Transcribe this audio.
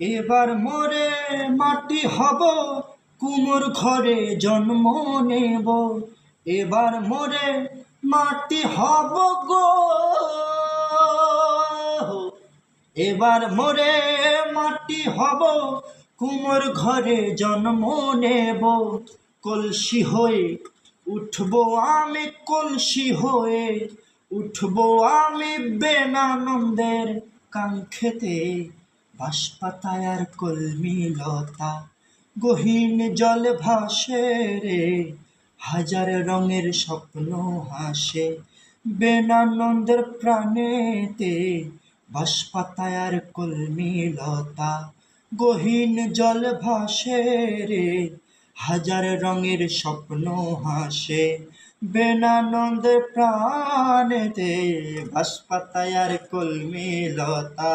এবার মরে মাটি হব, কুমোর ঘরে জন্ম নেব। এবার মরে মাটি হব গো। এবার মরে মাটি হব, কুমোর ঘরে জন্ম নেব। কলসি হয়ে উঠব আমি, কলসি হয়ে উঠব আমি বেনানন্দের কাঙ্ক্ষেতে বাঁশপাতায় আর কলমি লতা গহীন জল ভাসে রে। হাজার রঙের স্বপ্ন হাসে বেনানন্দের প্রাণেতে। বাঁশপাতায় আর কলমি লতা গহীন জল ভাসে রে। হাজার রঙের স্বপ্ন হাসে বেনানন্দের প্রাণেতে। বাঁশপাতায় আর কলমি লতা